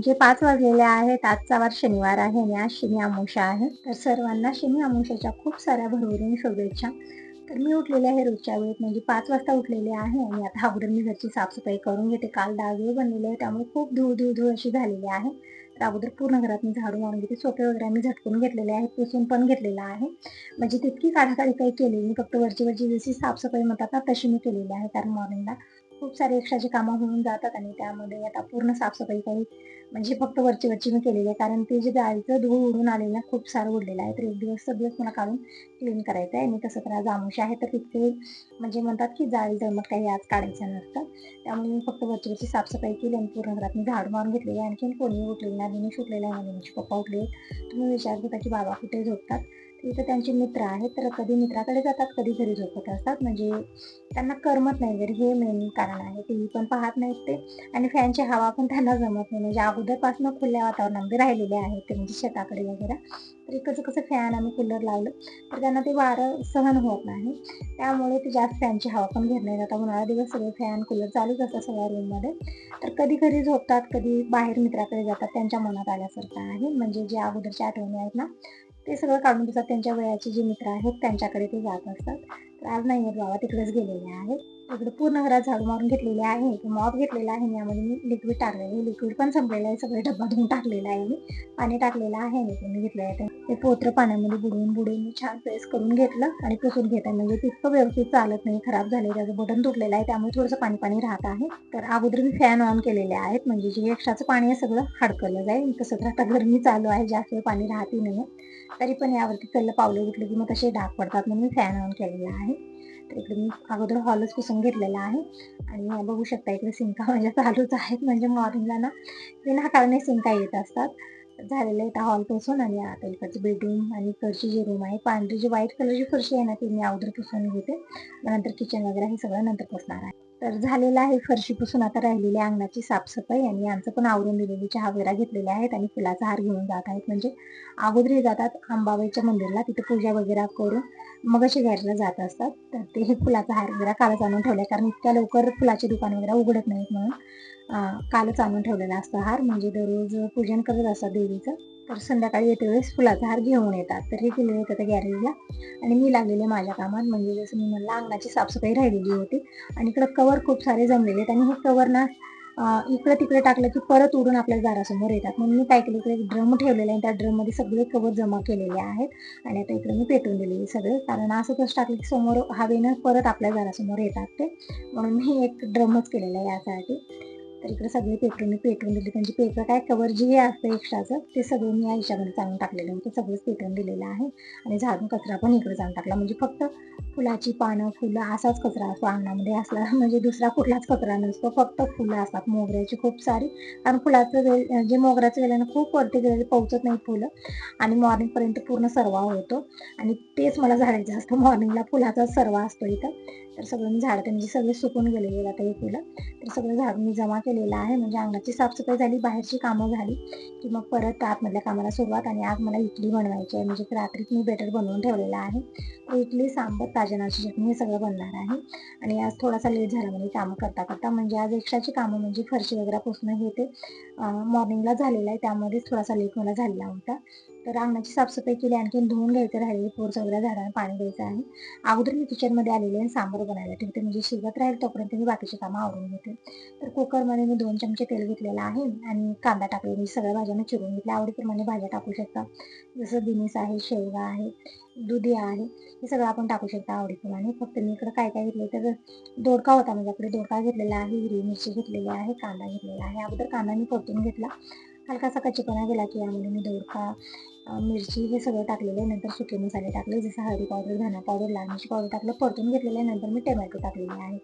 म्हणजे पाच वाजलेले आहेत. आजचा वार शनिवार आहे आणि आज शनी अमावस्या आहे. तर सर्वांना शनी अमावस्याच्या खूप साऱ्या भरभरून शुभेच्छा. तर मी उठलेले आहे रोजच्या वेळेत. म्हणजे पाच वाजता उठलेले आहे आणि आता अगोदर मी घरची साफसफाई करून घेते. काल डाळ बनलेले आहे त्यामुळे खूप धूळ धूळ धूळ अशी झालेली आहे. तर अगोदर पूर्ण घरात मी झाडू मारून घेते. सोपे वगैरे मी झटकून घेतलेले आहेत पुसून पण घेतलेला आहे. म्हणजे तितकी काढाकाडी काही केलेली नाही. फक्त वरची वरची जशी साफसफाई म्हणतात ना तशी मी केलेली आहे. कारण मॉर्निंगला खूप सारे एक्स्ट्राची कामं होऊन जातात आणि त्यामध्ये आता पूर्ण साफसफाई काही म्हणजे फक्त वरची वरची मी केलेली आहे. कारण ते जे डाळीचं धूळ उडून आलेलं आहे, खूप सारं उडलेलं आहे. तर एक दिवस सगळंच मला काढून क्लीन करायचं आहे. आणि तसं तर आज आमुष आहे. तर तिथे म्हणजे म्हणतात की जाळी जमत काही आज काढायचं नसतं त्यामुळे मी फक्त वरची वरची साफसफाई केली आणि पूर्ण घरात मी झाड मारून घेतलेली आहे. आणखीन कोणी उठलेलं नाही. दिनेश उठलेला आहे. दिनेश पप्पा उठले तुम्ही विचारत होता की बाबा कुठे झोपतात? तिथं त्यांचे मित्र आहेत तर कधी मित्राकडे जातात कधी घरी झोपत असतात. म्हणजे त्यांना करमत नाही घरी हे मेन कारण आहे. टी व्ही पण पाहत नाहीत ते. आणि फॅनची हवा पण त्यांना जमत नाही. म्हणजे अगोदरपासून खुल्या वातावरणामध्ये म्हणजे राहिलेले आहेत ते म्हणजे शेताकडे वगैरे. तर कसं कसं फॅन आणि कूलर लावलं तर त्यांना ते वारं सहन होत नाही. त्यामुळे ते जास्त फॅनची हवा पण घेत नाही जातात उन्हाळा दिवस सगळे फॅन कूलर चालूच असतात सगळ्या रूममध्ये तर कधी घरी झोपतात कधी बाहेर मित्राकडे जातात त्यांच्या मनात आल्यासारखं आहे. म्हणजे जे अगोदरच्या आठवणी आहेत ना ते सगळं काढून देतात त्यांच्या वयाचे जे मित्र आहेत त्यांच्याकडे ते जात असतात. तर आज नाही आहेत बाबा तिकडेच गेलेले आहेत. इकडे पूर्ण घरात झाडू मारून घेतलेले आहे मॉप घेतलेला आहे यामध्ये मी लिक्विड टाकलेलं लिक्विड पण संपलेलं आहे सगळे डब्बा धुवून टाकलेला आहे मी. पाणी टाकलेलं आहे मी घेतलं आहे ते पोत्र पाण्यामध्ये बुडवून बुडवून मी छान प्रेस करून घेतलं आणि पुसून घेत आहे म्हणजे तितकं व्यवस्थित चालत नाही खराब झाले त्याचं बटन तुटलेलं आहे त्यामुळे थोडंसं पाणी पाणी राहत आहे. तर अगोदर मी फॅन ऑन केलेले आहेत. म्हणजे जे एक्स्ट्राचं पाणी आहे सगळं हडकलं जाईल. तसं तर आता गरमी चालू आहे. जास्त पाणी राहते नाही तरी पण यावरती कल्ल पावलं घेतलं की मग तसे डाग पडतात म्हणून मी फॅन ऑन केलेला आहे. तर इकडे मी अगोदर हॉलच पुसून घेतलेला आहे. आणि बघू शकता इकडे सिंका माझ्या चालूच आहेत. म्हणजे मॉर्निंगला ना विनाकारणे सिंका येत असतात. झालेलं आहे हॉल पुसून आणि आता इकडची बेडरूम आणि इकडची जी रूम आहे पांढरी जी व्हाईट कलरची फरशी आहे ना ती मी अगोदर पुसून घेते. नंतर किचन वगैरे हे सगळं नंतर पुसणार आहे. तर झालेलं आहे फरशी पुसून आता राहिलेली अंगणाची साफसफाई आणि यांचं पण आवरून दिलेली चहा वगैरे घेतलेले आहेत आणि फुलाचा हार घेऊन जात आहेत. म्हणजे अगोदर जातात अंबाबाईच्या मंदिरला तिथे पूजा वगैरे करून मग अशी जात असतात. तर ते हे फुलाचा हार वगैरे कालच आणून ठेवले कारण इतक्या लवकर फुलाचे दुकान वगैरे उघडत नाहीत म्हणून कालच आणून ठेवलेला असतं हार. म्हणजे दररोज पूजन करत असतात देवीचं. तर संध्याकाळी येते वेळेस फुलाचा हार घेऊन येतात. तर हे केलेलं होतं गॅरेजला. आणि मी लागलेले माझ्या कामात. म्हणजे जसं मी म्हणलं अंगणाची साफसफाई राहिलेली होती. आणि इकडं कवर खूप सारे जमलेले आहेत. आणि हे कवर ना इकडं तिकडे टाकलं की परत उडून आपल्या दारासमोर येतात. म्हणून मी काय केलं इकडे एक ड्रम ठेवलेला आहे. त्या ड्रममध्ये सगळे कवर जमा केलेले आहेत. आणि आता इकडे मी पेटून दिलेले सगळे. कारण असं कसं टाकलं की समोर हवेनं परत आपल्या दारासमोर येतात ते. म्हणून मी एक ड्रमच केलेला आहे यासाठी. तर इकडे सगळे पेटून पेटवून दिले. त्यांची पेपर काय कवर जे असतं एक्स्ट्राचं ते सगळं मी या हिशामध्ये चालून टाकलेलं आहे. ते सगळंच पेटवून दिलेलं आहे. आणि झाडून कचरा पण इकडे जाऊन टाकला. म्हणजे फक्त फुलाची पानं फुलं असाच कचरा असतो अंगणामध्ये असला. म्हणजे दुसरा कुठलाच कचरा नसतो. फक्त फुलं असतात मोगऱ्याची खूप सारी. कारण फुलाचं वेल जे मोगऱ्याचं वेळ खूप वरती गेलेलं पोहोचत नाही फुलं. आणि मॉर्निंगपर्यंत पूर्ण सर्वा होतो. आणि तेच मला झाडायचं असतं. मॉर्निंगला फुलाचा सर्वा असतो इथं. तर सगळं मी झाडते म्हणजे सगळे सुकून गेलेले आता हे फुलं. तर सगळं झाड मी जमा केलेलं आहे. म्हणजे अंगणाची साफसफाई झाली बाहेरची कामं झाली की मग परत आतमधल्या कामाला सुरुवात आणि आज मला इडली बनवायची आहे. म्हणजे रात्रीत मी बेटर बनवून ठेवलेलं आहे. इडली सांबर ताजनाची चटणी हे सगळं बनणार आहे. आणि आज थोडासा लेट झाला म्हणजे कामं करता करता. म्हणजे आज एक्स्ट्राची कामं म्हणजे फरशी वगैरे पुसणं हे ते मॉर्निंगला झालेलं आहे. त्यामध्येच थोडासा लेट मला झालेला होता. तर अंगणाची साफसफाई केली आणखीन धुवून घ्यायचं राहिले पोर सगळ्या झाडांना पाणी द्यायचं आहे. अगोदर मी किचनमध्ये आलेले आणि सांबार बनायला ठेवते. म्हणजे शिजत राहील तोपर्यंत मी बाकीचे कामं आवडून घेते. तर कुकरमध्ये मी दोन चमचे तेल घेतलेलं आहे आणि कांदा टाकले मी सगळ्या भाज्यांना चिरून घेतल्या. आवडीप्रमाणे भाज्या टाकू शकता. जसं बिनीस आहे शेवगा आहे दुधी आहे हे सगळं आपण टाकू शकता आवडीप्रमाणे. फक्त मी इकडं काय काय घेतलं तर दोडका होता माझ्याकडे. दोडका घेतलेला आहे हिरवी मिरची घेतलेली आहे कांदा घेतलेला आहे. अगोदर कांदा मी परतून घेतला. हलकासा कच्चेपणा गेला की यामध्ये मी दोडका मिरची हे सगळं टाकलेलं आहे. नंतर सुके मसाले टाकले जसं हळदी पावडर धना पावडर लाल मिरची पावडर टाकलं परतून घेतलेलं आहे. नंतर मी टमॅटो टाकलेले आहे.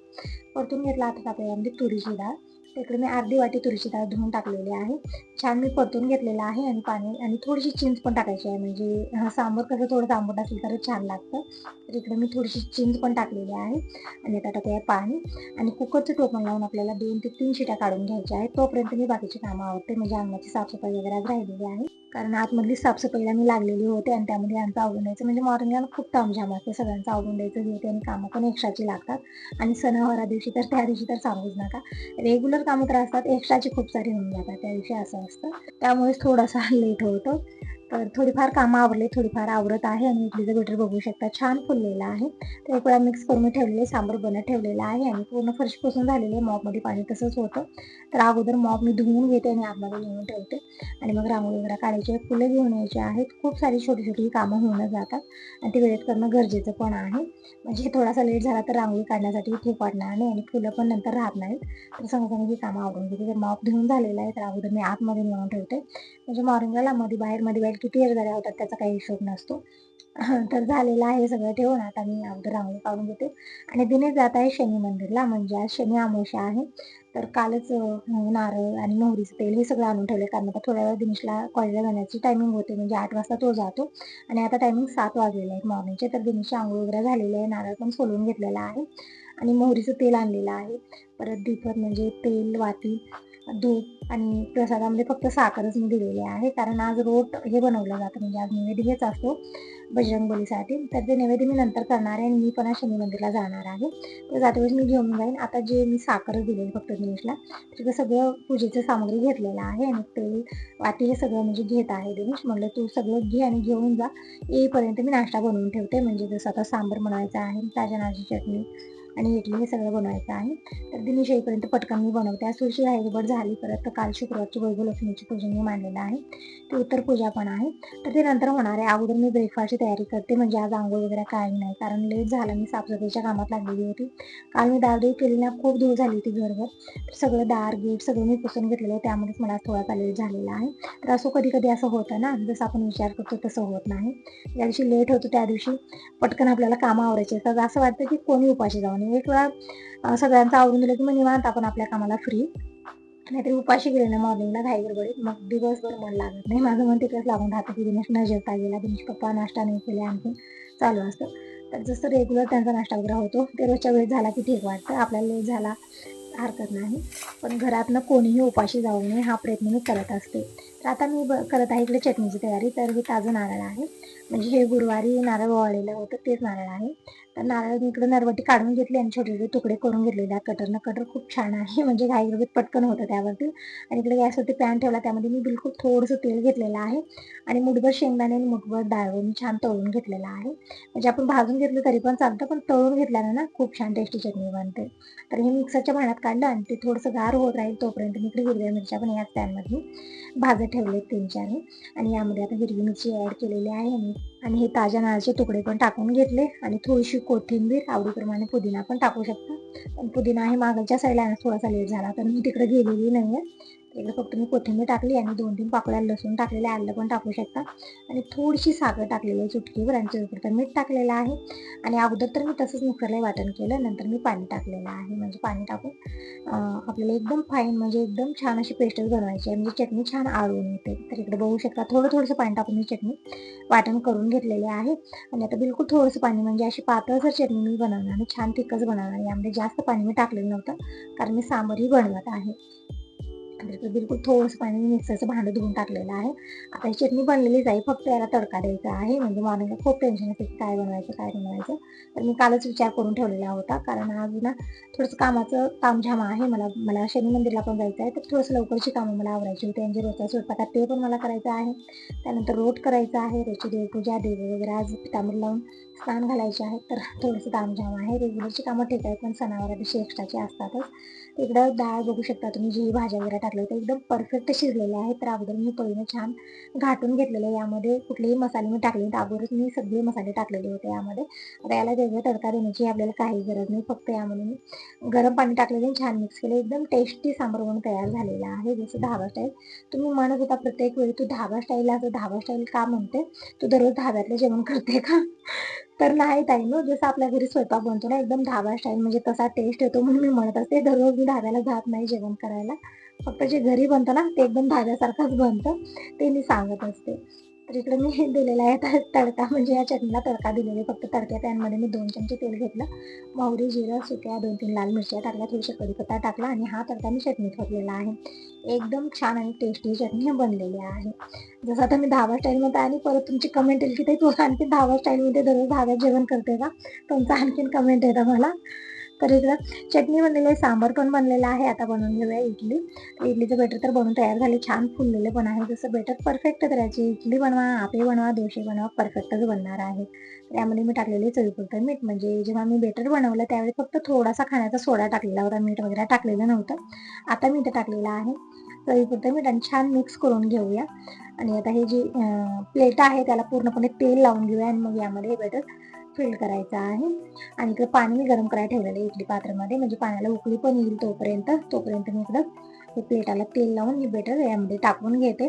परतून घेतला आता टाकल्यामध्ये म्हणजे तुरीची डाळ. तिकडे मी अर्धी वाटी तुरीची डाळ धुवून टाकलेली आहे. छान मी परतून घेतलेलं आहे आणि पाणी आणि थोडीशी चिंच पण टाकायची आहे. म्हणजे सांबर कसं थोडं सांबर असेल तर छान लागतं. तर इकडे मी थोडीशी चिंच पण टाकलेली आहे. आणि आता टाकूया पाणी. आणि कुकरचं टोपण लावून आपल्याला दोन ते तीन शिट्या काढून घ्यायच्या आहेत. तोपर्यंत मी बाकीची कामं आवडते म्हणजे अंगाची साफसफाई वगैरे राहिलेली आहे. कारण आतमधली साफसफाईला मी लागलेली होते आणि त्यामध्ये आमचं आवडून द्यायचं. म्हणजे मॉर्निंगला खूप तामझाम असते सगळ्यांचं आवडून द्यायचं हे ते आणि कामं पण एक्स्ट्राची लागतात. आणि सणावारा दिवशी तर त्या दिवशी तर सांगूच नका. रेग्युलर कामं तर असतात एक्स्ट्राची खूप सारी होऊन जातात त्या दिवशी असं असतं. त्यामुळेच थोडासा लेट होतो. तर थोडीफार कामं आवरले थोडीफार आवरत आहे आणि इडलीचं बेटर बघू शकता. छान फुललेलं आहे. तर एक वेळा मिक्स करून मी ठेवलेले सांबर बनत ठेवलेलं आहे आणि पूर्ण फरशी पुसून झालेले मॉपमध्ये पाणी तसंच होतं. तर अगोदर मॉप मी धुवून घेते आणि आतमध्ये घेऊन ठेवते. आणि मग रांगोळी वगैरे काढायची फुलं घेऊन यायची आहेत. खूप सारी छोटी छोटी कामं होऊन जातात. आणि ते वेळेत करणं गरजेचं पण आहे. म्हणजे थोडासा लेट झाला तर रांगोळी काढण्यासाठी ठीक वाटणार नाही आणि फुलं पण नंतर राहत नाहीत. तर सांगताना ही कामं आवडून घेते तर मॉप धुवून झालेलं आहे. तर अगोदर मी आतमध्ये नेऊन ठेवते. म्हणजे मॉर्निंगला मध्ये बाहेर मध्ये बाहेर किती येरझाऱ्या होतात त्याचा काही हिशोब नसतो. तर झालेलं आहे सगळं ठेवून आता मी अगोदर रांगोळी काढून घेते. आणि दिनेच जात आहे शनी मंदिरला म्हणजे आज शनी अमावस्या आहे. तर कालच नारळ आणि मोहरीचं तेल हे सगळं आणून ठेवले कारण आता थोड्या वेळ दिनेशला कॉलेजला जाण्याची टायमिंग होते म्हणजे आठ वाजता तो जातो. आणि आता टायमिंग सात वाजलेले आहेत मॉर्निंगचे तर दिनेशची आंघोळ वगैरे झालेले आहे. नारळ पण सोलून घेतलेला आहे. आणि मोहरीचं तेल आणलेलं आहे. परत दीपक म्हणजे तेल वाती दूध आणि प्रसादामध्ये फक्त साखरच मी दिलेली आहे. कारण आज रोट हे बनवलं जातं. म्हणजे आज नैवेद्य हेच असतो बजरंगबलीसाठी. तर ते नैवेद्य मी नंतर करणार आहे. आणि मी पण शनी मंदिरला जाणार आहे. तर जाते मी घेऊन जाईन. आता जे मी साखरच दिलेली फक्त दिनेशला तिथं सगळं पूजेचं सामग्री घेतलेलं आहे आणि तेल वाटी हे सगळं म्हणजे घेत आहे दिनेश. म्हणलं तू सगळं घे आणि घेऊन जा. येईपर्यंत मी नाश्ता बनवून ठेवते. म्हणजे जसं आता सांबर बनवायचं आहे ताज्या नाजी चटणी आणि इडली हे सगळं बनवायचं आहे. तर दिनेश येईपर्यंत पटकन मी बनवते. आज थोडीशी घाईगडबड झाली परत तर काल शुक्रवारची वैभवलक्ष्मीची पूजन मी मांडलेलं आहे. ती उत्तर पूजा पण आहे. तर ते नंतर होणार आहे. अगोदर मी ब्रेकफास्टची तयारी करते. म्हणजे आज आंघोळ वगैरे काही नाही. कारण लेट झालं. मी साफसफाईच्या कामात लागलेली होती. काल मी दारदेव केली ना खूप दूर झाली होती घरभर तर सगळं दार गेट सगळं मी पुसून घेतलेलं आहे. त्यामध्येच मला थोडासा लेट झालेला आहे. तर असं कधी कधी असं होतं ना जसं आपण विचार करतो तसं होत नाही. ज्या दिवशी लेट होतो त्या दिवशी पटकन आपल्याला कामं आवरायचे असतात. असं वाटतं की कोणी उपाशी जाऊ नये एक वेळा सगळ्यांचं आवरून दिलं की मग निवांत आपण आपल्या कामाला फ्री नाहीतरी उपाशी गेले ना मॉर्निंगला घाई गडबडीत मग दिवसभर मन लागत नाही. माझं मन तिकडेच लागून राहतं की दिनेश न जेवता गेला. दिनेश पप्पा नाश्ता नाही केला. आणखी चालू असतं. तर जसं रेग्युलर त्यांचा नाश्ता वगैरे होतो ते रोजच्या वेळेस झाला की ठीक वाटतं. आपल्याला लेट झाला हरकत नाही. पण घरातनं कोणीही उपाशी जाऊ नये हा प्रयत्न मी करत असते. तर आता मी करत आहे इकडे चटणीची तयारी. तर हे ताजं नारळ आहे. म्हणजे हे गुरुवारी नारळ वाळलेलं होतं तेच नारळ आहे. नारळ मी इकडे नरवटी काढून घेतली आणि छोटे छोटे तुकडे करून घेतलेले. कटरनं कटर खूप छान आहे. म्हणजे घाई पटकन होतं त्यावरती. आणि इकडे गॅसवरती पॅन ठेवला. त्यामध्ये मी बिलकुल थोडंसं तेल घेतलेलं आहे. आणि मुठभर शेंगदाणे आणि मुठभर डाळ मी छान तळून घेतलेला आहे. म्हणजे आपण भाजून घेतलं तरी पण चालतं पण तळून घेतल्यानं ना खूप छान टेस्टी चटणी बनते. तर हे मिक्सरच्या भांड्यात काढलं आणि ते थोडंसं गार होत राहील तोपर्यंत मी इकडे हिरव्या मिरच्या पण याच पॅनमध्ये भाजत ठेवले तीन आणि यामध्ये आता हिरवी मिरची ॲड केलेली आहे आणि आणि हे ताज्या नाळाचे तुकडे पण टाकून घेतले. आणि थोडीशी कोथिंबीर आवडीप्रमाणे पुदिना पण टाकू शकता. पण पुदिना आहे मागच्या साईडला थोडासा लेट झाला तर मी तिकडे गेलेली नाही आहे एकदा फक्त मी कोथिंबीर टाकली आणि दोन तीन पाकळ्या लसूण टाकलेले आलं पण टाकू शकता. आणि थोडीशी साखर टाकलेली आहे चुटकीवर आणि तर मीठ टाकलेलं आहे. आणि अगोदर तर मी तसंच मिक्सरला वाटण केलं नंतर मी पाणी टाकलेलं आहे. म्हणजे पाणी टाकून आपल्याला एकदम फाईन म्हणजे एकदम छान अशी पेस्टच बनवायची आहे. म्हणजे चटणी छान आळून येते. तर इकडे बघू शकता थोडं थोडंसं पाणी टाकून मी चटणी वाटण करून घेतलेले आहे. आणि आता बिलकुल थोडंसं पाणी म्हणजे अशी पातळसर चटणी मी बनवणार आणि छान तिखच बनवणार यामध्ये जास्त पाणी मी टाकलेलं नव्हतं. कारण मी सांबरही बनवत आहे. बिलकुल थोडंसं पाणी मिक्सरचं भांडं धुवून टाकलेलं आहे. आता ही चटणी बनलेलीच आहे फक्त याला तडका द्यायचा आहे. म्हणजे मॉर्निंगला खूप टेन्शन असते काय बनवायचं काय बनवायचं. तर मी कालच विचार करून ठेवलेला होता कारण आज ना थोडंसं कामाचं कामझाम आहे. मला मला शनी मंदिरला पण जायचं आहे. तर थोडंसं लवकरची कामं मला आवरायची होती. आणि रोजचा स्वयंपाकात ते पण मला करायचं आहे. त्यानंतर रोट करायचं आहे. रोजची देवपूजा देव वगैरे आज पितांबरी लावून स्नान घालायचे आहे. तर थोडंसं कामझाम आहे. रेग्युलरची कामं ठीक आहे पण सणावर दिवशी एक्स्ट्राचे असतातच. इकडं डाळ बघू शकता तुम्ही जी भाज्या वगैरे टाकली तर एकदम परफेक्ट शिजलेले आहेत. तर अगोदर मी पळीने छान घाटून घेतलेलं यामध्ये कुठलेही मसाले मी टाकले तर अगोदरच मी सगळे मसाले टाकलेले होते यामध्ये. आता याला वेगळं तडका देण्याची आपल्याला काही गरज नाही. फक्त यामध्ये मी गरम पाणी टाकलेले छान मिक्स केले. एकदम टेस्टी सांबर म्हणून तयार झालेला आहे. जसं धाबा स्टाईल तुम्ही म्हणत होता प्रत्येक वेळी तू धाबा स्टाईल असं धाबा स्टाईल का म्हणते? तू दररोज धाब्यातलं जेवण करते का? तर नाही ताई मग जसं आपल्या घरी स्वयंपाक बनतो ना एकदम ढाबा स्टाईल म्हणजे तसा टेस्ट येतो म्हणून मी म्हणत असते दररोज मी धाब्याला जात नाही जेवण करायला. फक्त जे घरी बनतं ना ते एकदम धाब्यासारखंच बनतं ते मी सांगत असते. तर इकडे मी दिलेला आहे तर तडका म्हणजे या चटणीला तडका दिलेला आहे. फक्त तडक्या पॅनमध्ये मी दोन चमचे तेल घेतलं. मोहरी जिरं सुक्या दोन तीन लाल मिरच्या टाकल्या थोडीशी कढीपत्ता टाकला आणि हा तडका मी चटणी ठेवलेला आहे. एकदम छान आणि टेस्टी चटणी बनलेली आहे. जसं आता मी धावा स्टाईलमध्ये आणि परत तुमची कमेंट येईल की ते तू आणखी धावा स्टाईलमध्ये दररोज धाव्यात जेवण करते का? तुमचा आणखीन कमेंट येतं मला. तर इकडं चटणी बनलेली आहे सांबार पण बनलेला आहे. आता बनवून घेऊया इडली. इडलीचं बेटर तर बनवून तयार झाले छान फुललेले पण आहे. जसं बेटर परफेक्ट करायची इडली बनवा आपे बनवा दोशे बनवा परफेक्टच बनणार आहे. त्यामध्ये मी टाकलेले चवीपुरतं मीठ. म्हणजे जेव्हा मी बेटर बनवलं त्यावेळी फक्त थोडासा खाण्याचा सोडा टाकलेला होता. मीठ वगैरे टाकलेलं नव्हतं. आता मीठ टाकलेलं आहे. चवीपुरतं मीठ आणि छान मिक्स करून घेऊया. आणि आता हे जी प्लेट आहे त्याला पूर्णपणे तेल लावून घेऊया. आणि मग यामध्ये हे बेटर फिल करायचा आहे. आणि इकडे पाणी मी गरम करायला ठेवलेलं आहे इडली पात्रामध्ये. म्हणजे पाण्याला उकळी पण येईल तोपर्यंत. तोपर्यंत मी इकडं हे प्लेटाला तेल लावून हे बेटर यामध्ये टाकून घेते.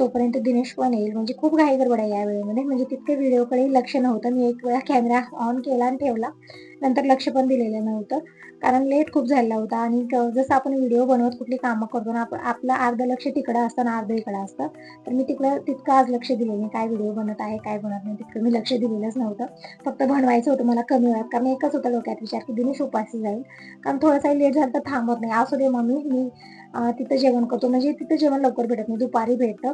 तोपर्यंत दिनेश पण येईल. म्हणजे खूप घाई गडबड आहे या वेळेमध्ये. म्हणजे तितके व्हिडिओकडे लक्ष नव्हतं. मी एक वेळा कॅमेरा ऑन केला आणि ठेवला. नंतर लक्ष पण दिलेलं नव्हतं. कारण लेट खूप झालेला होता. आणि जसं आपण व्हिडिओ बनवत कुठली कामं करतो ना आपलं अर्धं लक्ष तिकडं असतं ना अर्धं इकडं असतं. तर मी तिकडं तितकं आज लक्ष दिलं नाही. काय व्हिडिओ बनत आहे काय बनत नाही तितकं मी लक्ष दिलेलंच नव्हतं. फक्त बनवायचं होतं मला कमी वेळात. कारण एकच होतं डोक्यात विचार की दिनेश उपासी जाईल. कारण थोडंसं लेट झालं तर थांबत नाही. असू दे मम्मी मी तिथं जेवण करतो. म्हणजे तिथं जेवण लवकर भेटत नाही. दुपारी भेटतं.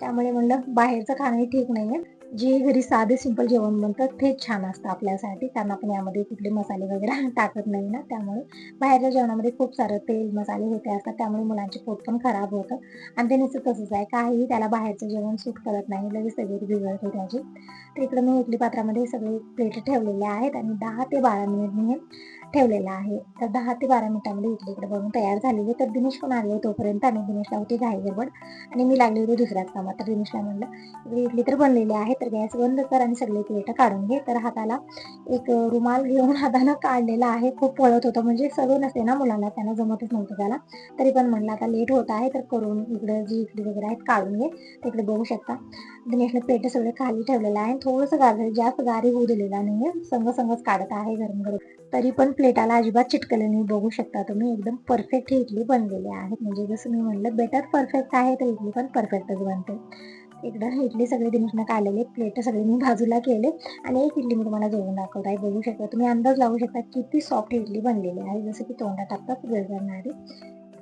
त्यामुळे म्हणलं बाहेरचं खाणंही ठीक नाही आहे जे घरी साधे सिंपल जेवण बनतात तेच छान असतं आपल्यासाठी. कारण आपण यामध्ये कुठले मसाले वगैरे टाकत नाही ना त्यामुळे. बाहेरच्या जेवणामध्ये खूप सारं तेल मसाले होते असतात त्यामुळे मुलांचे पोट पण खराब होतं. आणि ते नुसतं तसंच आहे काहीही त्याला बाहेरचं जेवण सूट करत नाही लगेच सगळी बिघडते त्याची. तर इकडं मी इडली पात्रामध्ये सगळे प्लेट ठेवलेले आहेत आणि दहा ते बारा मिनिट मी ठेवलेलं आहे. तर दहा ते बारा मिनिटांमध्ये इडली इकडे बनवून तयार झालेली तर दिनेश पण आले तोपर्यंत आणि दिनेशला होती घाई गडबड. आणि मी लागले होती दुसऱ्याच कामात. तर दिनेशला म्हणलं इकडे इडली तर बनलेली आहे तर गॅस बंद कर आणि सगळे प्लेट काढून घे. तर हाताला एक रुमाल घेऊन हाताला काढलेला आहे. खूप पळत होतं. म्हणजे सगळं नसते ना मुलांना त्यांना जमतच नव्हतं त्याला. तरी पण म्हणलं आता लेट होत आहे तर करून इकडे जी इडली वगैरे आहेत काढून घे. तिकडे बघू शकता. दिनेशला प्लेट सगळे खाली ठेवलेलं आहे. थोडंसं गार जास्त गारी होऊ दिलेला नाही संग संगच काढत आहे गरम गरम तरी पण प्लेटाला अजिबात चिटकलं नाही. बघू शकता तुम्ही एकदम परफेक्ट इडली बनलेली आहे. म्हणजे जसं मी म्हणलं बेटर परफेक्ट आहे तर इडली पण परफेक्टच बनते. एकदा इडली सगळे दिनेशनं काढलेले प्लेट सगळे मी बाजूला केले आणि एक इडली मी तुम्हाला जोडून दाखवत आहे. बघू शकता तुम्ही अंदाज लावू शकता किती सॉफ्ट इडली बनलेली आहे. जसं की तोंडात टाकतात गळगळणारी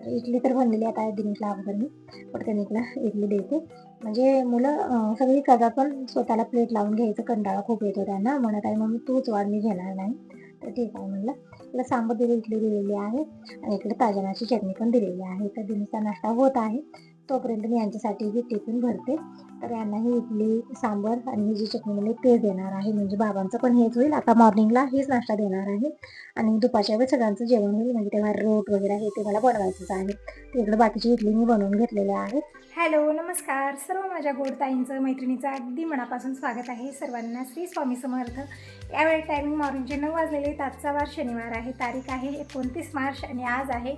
इडली तर बनलेली आता दिनेशला अगोदर मी पटकन इकडं इडली देते. म्हणजे मुलं सगळी कदा पण स्वतःला प्लेट लावून घ्यायचं कंटाळा खूप येतो त्यांना. म्हणत आहे मग तूच वाढ मी घेणार नाही. तर ठीक आहे म्हणलं? इकडे सांबर दिली इडली दिलेली आहे आणि इकडे ताजनाची चटणी पण दिलेली आहे. तर दिनचा नाश्ता होत आहे. तोपर्यंत मी यांच्यासाठी ही टिफिन भरते तर यांना इडली सांबर आणि जी चटणी म्हणजे ते देणार आहे. म्हणजे बाबांचं पण हेच होईल. आता मॉर्निंगला हेच नाश्ता देणार आहे. आणि दुपारच्या वेळेस सगळ्यांचं जेवण होईल. म्हणजे तेव्हा रोट वगैरे आहे ते मला बनवायचंच आहे. तिकडे बाकीची इडली मी बनवून घेतलेल्या आहेत. हॅलो नमस्कार. सर्व माझ्या गोडताईंचं मैत्रिणीचं अगदी मनापासून स्वागत आहे. सर्वांना श्री स्वामी समर्थ. यावेळी टायमिंग मॉर्निंगचे नऊ वाजलेले आजचा वार शनिवार आहे. तारीख आहे एकोणतीस मार्च आणि आज आहे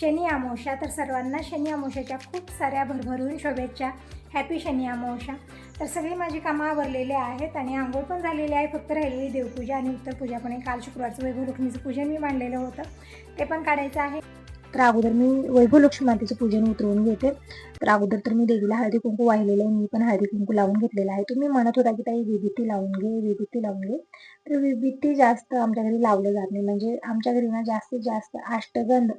शनी अमावस्या. तर सर्वांना शनी अमावस्याच्या खूप साऱ्या भरभरून शुभेच्छा. हॅपी शनी अमावश्या तर सगळी माझी कामं आवरलेले आहेत आणि आंघोळ पण झालेली आहे. फक्त राहिलेली देवपूजा आणि उत्तर पूजा. पण आहे काल शुक्रवारचं वैभव लक्ष्मीचं पूजन मी मांडलेलं होतं. ते पण काढायचं आहे. तर अगोदर मी वैभव लक्ष्मी मातेचं पूजन उतरवून घेते. तर अगोदर तर मी देवीला हळदी कुंकू वाहिलेलं आहे. मी पण हळदी कुंकू लावून घेतलेला आहे. तुम्ही म्हणत होता की ताई विभूती लावून घे विभूती लावून घे. तर विभीती जास्त आमच्या घरी लावलं जात नाही. म्हणजे आमच्या घरी ना जास्तीत जास्त अष्टगंध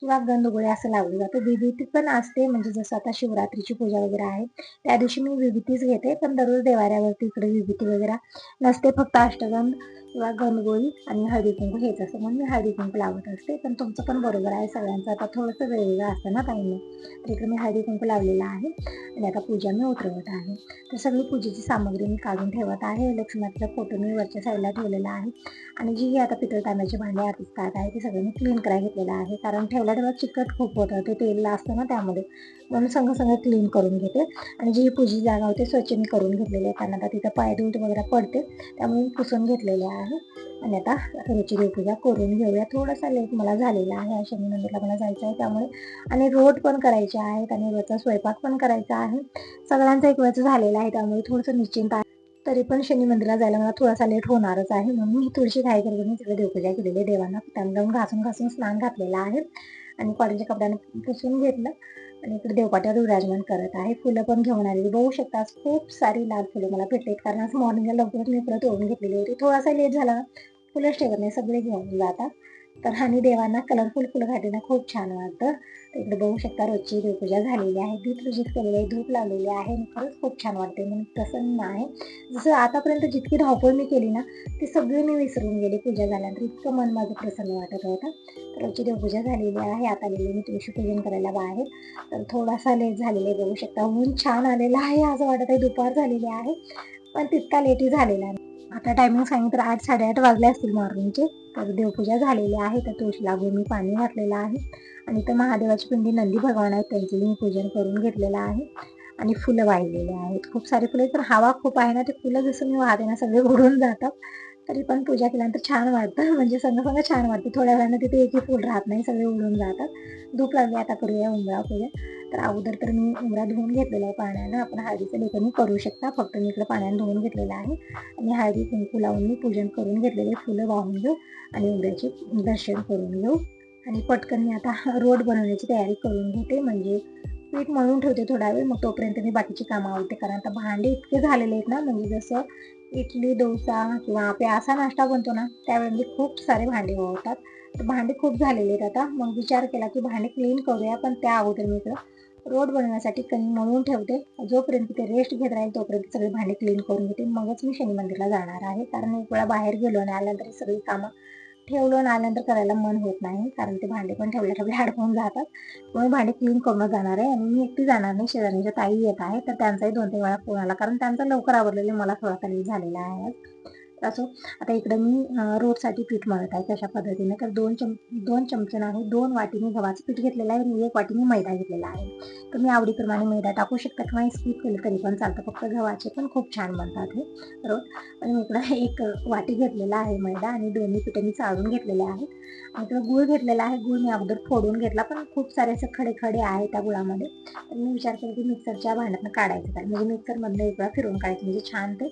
किंवा गंधगोळे असं लावलं जातं. विभूती पण असते. म्हणजे जसं आता शिवरात्रीची पूजा वगैरे आहे त्या दिवशी मी विभूतीच घेते. पण दररोज देवाऱ्यावरती इकडे विभूती वगैरे नसते. फक्त अष्टगंध किंवा गंधगोळी आणि हळदी कुंकू हेच असतं. म्हणून मी हळदी कुंकू लावत असते. पण तुमचं पण बरोबर आहे सगळ्यांचं. आता थोडंसं वेगवेगळं असतं ना काही तर इकडे मी हळदी कुंकू लावलेला आहे. आणि आता पूजा मी उतरवत आहे. तर सगळी पूजेची सामग्री मी काढून ठेवत आहे. लक्ष्मीचा फोटो मी वरच्या साईडला ठेवलेला आहे. आणि जी ही आता पितळ तांब्याची भांडे आधीच काय आहे. ते सगळं मी क्लीन करायला घेतलेलं आहे. कारण ठेवल्या ठेवला चिकट खूप होतं ते तेल असतं ना त्यामध्ये. म्हणून संग संग क्लीन करून घेते. आणि जी पूजी जागा होते स्वच्छ मी करून घेतलेली आहे. कारण आता तिथं पायदूट वगैरे पडते. त्यामुळे पुसून घेतलेले आहे. आणि आता रोजची देवपूजा करून घेऊया. थोडासा लेट मला झालेला आहे. शनी मंदिरला मला जायचं आहे त्यामुळे. आणि रोड पण करायचे आहेत. आणि रोजचा स्वयंपाक पण करायचा आहे. सगळ्यांचा एक वेळचं झालेला आहे. त्यामुळे थोडंसं निश्चिंत आहे. तरी पण शनी मंदिरला जायला मला थोडासा लेट होणारच आहे. म्हणून मी थोडीशी घाई करते मी तिकडे देवपूजा केलेली आहे. देवांना त्यांना घासून घासून स्नान घातलेलं आहे. आणि कॉलेजच्या कपड्याने पुसून घेतलं. आणि इकडे देवपाट्यावर विराजमान करत आहे. फुलं पण घेऊन आलेली. बघू शकता खूप सारी लाल फुलं मला भेटलेत. कारण आज मॉर्निंगला लवकरच मी फुलं तोडून घेतलेली होती. थोडासा लेट झाला. फुलं फुलंच ठेवत नाही. सगळे घेऊन जातात. तर आणि देवांना कलरफुल फुलं घातलेलं खूप छान वाटतं. इकडे बघू शकता रोजची देवपूजा झालेली आहे दीप पूजित केलेली आहे धूप लावलेली आहे आणि खरंच खूप छान वाटते म्हणून प्रसन्न आहे. जसं आतापर्यंत जितकी धावपळ मी केली ना ती सगळी मी विसरून गेली पूजा झाल्यानंतर. इतकं मन माझं प्रसन्न वाटत होतं. तर रोजची देवपूजा झालेली आहे. आता आलेली मी तुळशी पूजन करायला बाहेर. तर थोडासा लेट झालेला आहे बघू शकता. ऊन छान आलेलं आहे असं वाटत आहे दुपार झालेली आहे. पण तितका लेटही झालेला आहे आता टायमिंग सांगितलं आठ साडेआठ वाजले असतील मॉर्निंगचे तर देवपूजा झालेली आहे. तर तुळशी लागून मी पाणी घातलेलं आहे. आणि इथं महादेवाची पिंडी नंदी भगवान आहेत त्यांचं मी पूजन करून घेतलेलं आहे. आणि फुलं वाहिलेले आहेत. खूप सारी फुलं तर हवा खूप आहे ना ते फुलं जसं मी वाहते ना सगळे उडून जातात. तरी पण पूजा केल्यानंतर छान वाटतं. म्हणजे संग संग छान वाटते. थोड्या वेळानं तिथे एकही फुल राहत नाही सगळे उडून जातात. धूप लागली आता करूया उमरा पूजा तर अगोदर तर मी उमरा धुवून घेतलेला आहे पाण्यानं. आपण हळदीचं लेखनी करू शकता. फक्त मी इकडे पाण्यानं धुवून घेतलेलं आहे. आणि हळदी कुंकू लावून मी पूजन करून घेतलेले फुलं वाहून घेऊ. आणि उमऱ्याचे दर्शन करून घेऊ. आणि पटकन मी आता रोड बनवण्याची तयारी करून घेते. म्हणजे पीठ मळून ठेवते थोडा वेळ मग तोपर्यंत मी बाकीची कामं आवडते कारण आता भांडे इतके झालेले आहेत ना म्हणजे जसं इडली डोसा किंवा आपल्या असा नाश्ता बनतो ना त्यावेळी म्हणजे खूप सारे भांडे होतात तर भांडे खूप झालेले आहेत आता. मग विचार केला की भांडे क्लीन करूया पण त्या अगोदर मी इकडं रोड बनवण्यासाठी कणी मळून ठेवते. जोपर्यंत ते रेस्ट घेत राहील तोपर्यंत सगळे भांडे क्लीन करून घेते. मगच मी शनी मंदिरला जाणार आहे. कारण एक वेळा बाहेर गेलो आणि आल्यानंतर सगळी कामं ठेवलं आणि आल्यानंतर करायला मन होत नाही कारण ते भांडे पण ठेवल्या ठेवले अडकून जातात. म्हणून भांडे क्लीन करून जाणार आहे आणि मी एकटी जाणार नाही शेजारीच्या ताई येत आहे तर त्यांचाही दोन तीन वेळा फोन आला कारण त्यांचा लवकर आवडलेले मला थोडासा लेट झालेला आहे शकता सो असो. आता इकडं मी रोटसाठी रोडसाठी पीठ मळत आहे कशा पद्धतीने. तर दोन चम दोन चमचे आहे दोन वाटीने गव्हाचं पीठ घेतलेलं आहे आणि एक वाटीने मैदा घेतलेला आहे. तर मी आवडीप्रमाणे मैदा टाकू शकता किंवा स्किप केलं तरी पण चालतं. फक्त गव्हाचे पण खूप छान बनतात हे रोड आणि इकडं एक वाटी घेतलेला आहे मैदा आणि दोन्ही पिठे मी चाळून घेतलेले आहेत. आणि इकडं गुळ घेतलेला आहे. गुळ मी अगोदर फोडून घेतला पण खूप सारे असे खडे खडे आहे त्या गुळामध्ये. तर मी विचार केला की मिक्सरच्या भांड्यातनं काढायचं काय? म्हणजे मिक्सरमधनं एक वेळा फिरवून काढायचं. म्हणजे छान ते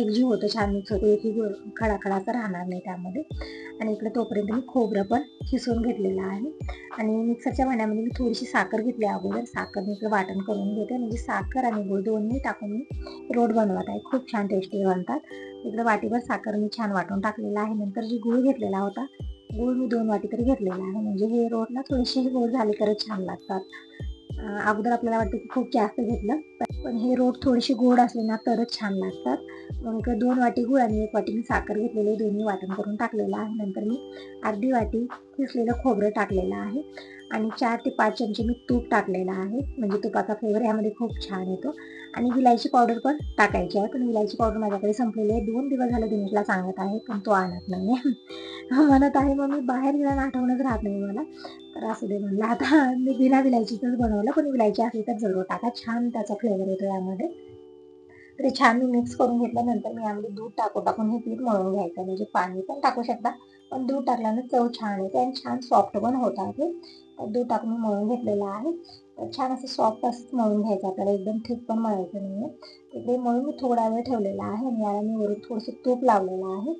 एकजीव होतं छान मिक्स होतं. एकही गुळ खडा असं राहणार नाही त्यामध्ये. आणि इकडे तोपर्यंत मी खोबरं पण खिसून घेतलेलं आहे. आणि मिक्सरच्या भांड्यामध्ये मी थोडीशी साखर घेतली अगोदर. साखर मी इकडे वाटण करून घेते. म्हणजे साखर आणि गुळ दोन्ही टाकून मी रोड बनवत आहे. खूप छान टेस्टी बनतात. इकडे वाटीभर साखर मी छान वाटून टाकलेला आहे. नंतर जी गुळ घेतलेला होता गुळ मी दोन वाटी तरी घेतलेला आहे. म्हणजे हे रोडला थोडीशी गोड झाली तर छान लागतात. अगोदर आपल्याला वाटतं की खूप जास्त घेतलं पण- हे रोड थोडीशी गोड असले ना तरच छान लागतात. मग दोन वाटी गुळ आणि एक वाटी साखर घेतलेली दोन्ही वाटण करून टाकलेलं आहे. नंतर मी अर्धी वाटी किसलेलं खोबरं टाकलेलं आहे आणि चार ते पाच चमचे मी तूप टाकलेलं आहे. म्हणजे तुपाचा फ्लेवर यामध्ये खूप छान येतो. आणि विलायची पावडर पण टाकायची आहे. पण विलायची पावडर माझ्याकडे संपलेली आहे. दोन दिवस झाले दिनेशला सांगत आहे पण तो आणत नाही म्हणत आहे मग मी बाहेर गेल्यानं आठवणच राहत नाही मला. तर असू दे म्हणलं. आता मी बिना विलायचीचंच बनवलं पण विलायची असली तर जरूर टाका. छान त्याचा फ्लेवर येतो यामध्ये. तर छान मी मिक्स करून घेतल्यानंतर मी यामध्ये दूध टाकू टाकून हे पीठ मळून घ्यायचं. म्हणजे पाणी पण टाकू शकता पण दूध टाकल्यानं चव छान येते आणि छान सॉफ्ट पण होतात हे दूध टाकून मळून घेतलेलं आहे. छान असं सॉफ्ट असंच मळून घ्यायचं आपल्याला. एकदम थिक पण मळायचं नाही आहे इकडे मळून मी थोडा वेळ ठेवलेला आहे. आणि याला मी वरून थोडंसं तूप लावलेलं आहे.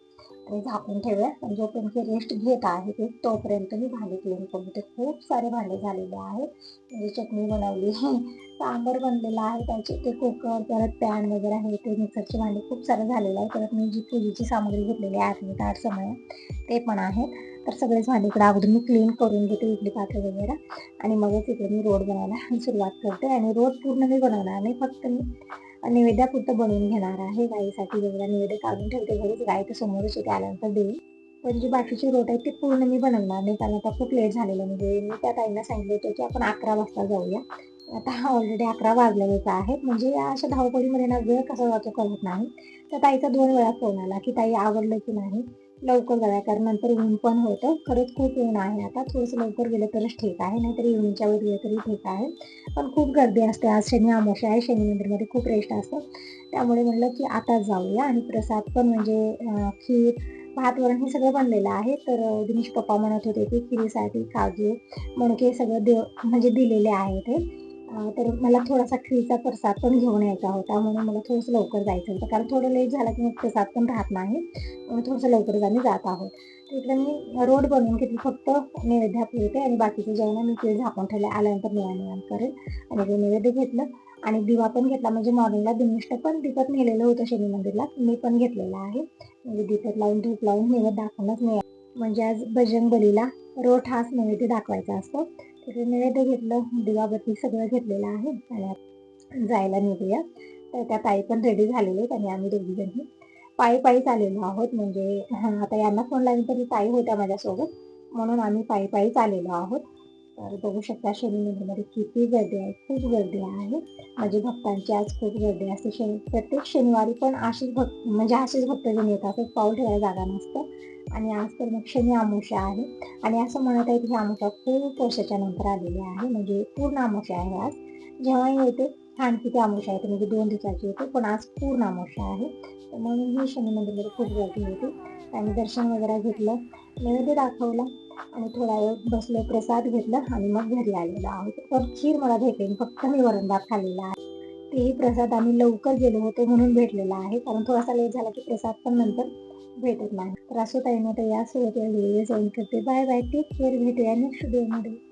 आणि झाकून ठेवूया. आणि जोपर्यंत रेस्ट घेत आहे ते तोपर्यंत मी भांडे क्लीन करून ते खूप सारे भांडे झालेले आहेत. म्हणजे चटणी बनवली सांबर बनलेला आहे त्याचे ते कुकर परत पॅन वगैरे आहे ते मिक्सरचे भांडे खूप सारे झालेलं आहे परत मी जी पूजेची सामग्री घेतलेली आहे मी आठ समय ते पण आहेत तर सगळे झाले इकडे अगोदर मी क्लीन करून घेते इडली पात्र वगैरे. आणि मगच इकडे मी रोड बनवायला सुरुवात करते. आणि रोड पूर्ण मी बनवणार नाही फक्त मी नैवेद्यापुरतं बनवून घेणार आहे गाईसाठी वगैरे नैवेद्य काढून ठेवते. घरीच गाय तर समोरच येते आल्यानंतर देईल. पण जे बाकीचे रोट आहेत ते पूर्ण मी बनवणार नाही कारण आता खूप लेट झालेलं म्हणजे मी त्या ताईंना सांगितलं होतं की आपण अकरा वाजता जाऊया. आता हा ऑलरेडी अकरा वाजलेलेच आहेत म्हणजे या अशा धावपळीमध्ये ना वेळ कसा जातो कळत नाही. तर ताईचा दोन वेळा फोन आला की ताई आवडलं की नाही? लवकर जाऊया कारण नंतर ऊन पण होतं. खरंच खूप ऊन आहे आता. थोडंसं लवकर गेलं तरच ठीक आहे नाहीतर इव्हनिंगच्या वेळी गेलं तरी ठीक आहे. पण खूप गर्दी असते. आज शनी अमावस्या आहे. शनी मंदिरमध्ये खूप रेस्ट असतं. त्यामुळे म्हणलं की आता जाऊया आणि प्रसाद पण म्हणजे खीर भात वरण हे सगळं बनलेलं आहे. तर दिनेश पप्पा म्हणत होते की खिरीसाठी काजू मणके सगळं देव म्हणजे दिलेले आहेत हे तर मला थोडासा खिरीचा प्रसाद पण घेऊन यायचा होता म्हणून मला थोडंसं लवकर जायचं होतं. कारण थोडं लेट झालं की मग प्रसाद पण राहत नाही म्हणून थोडंसं लवकरच आम्ही जात आहोत. तर इकडे मी रोड बनवून घेतली फक्त नैवेद्य पुरते आणि बाकीचे जेवण मी इकडे झाकून ठेवले. आल्यानंतर निवाण करेल. आणि ते नैवेद्य घेतलं आणि दिवा पण घेतला. म्हणजे मॉर्निंगला दिनिष्ट पण दीपक नेलेलं होतं शनी मंदिरला. मी पण घेतलेलं आहे. म्हणजे दीपक लावून धूप लावून नैवेद्य दाखवूनच नाही म्हणजे आज बजरंग बलीला रोट हाच नैवेद्य दाखवायचा असतो. तर नैवेद्य घेतलं दिवाबत्ती सगळं घेतलेलं आहे आणि जायला निघूया. तर त्या ताई पण रेडी झालेले आहेत आणि आम्ही दोघीजणी पायी पायी चाललेलो आहोत म्हणजे आता यांना फोन लावून तरी ताई होत्या माझ्यासोबत म्हणून आम्ही पायी पायी चाललेलो आहोत. तर बघू शकता शनिमंदिरमध्ये किती गर्दी आहे? खूप गर्दी आहे. माझे भक्तांची आज खूप गर्दी असते. शनि प्रत्येक शनिवारी पण अशीच भक्त म्हणजे असेच भक्तजण येतात. पाऊल ठेवायला जागा नसतं. आणि आज तर मग शनी अमावस्या आहे. आणि असं म्हणत आहे की ही अमावस्या खूप वर्षाच्या नंतर आलेली आहे. म्हणजे पूर्ण अमावस्या आहे आज. जेव्हाही येते छान किती अमावस्या येते म्हणजे दोन दिवसाची येते पण आज पूर्ण अमावस्या आहे. म्हणून ही शनी मंदिरमध्ये खूप गर्दी होती. आणि दर्शन वगैरे घेतलं. नैवेद्य दाखवला. आणि थोडा वेळ बसलो प्रसाद घेतला आणि मग घरी आलेलो आहोत. तर खीर मला भेटेल फक्त मी वरण भात खाल्लेला आहे. तेही प्रसाद आम्ही लवकर गेलो होतो म्हणून भेटलेला आहे. कारण थोडासा लेट झाला की प्रसाद पण नंतर भेटत नाही. तर असं काही नव्हतं या सोबत व्हिडिओ जॉईन करते. बाय बाय टेक केअर भेटूया नेक्स्ट व्हिडिओमध्ये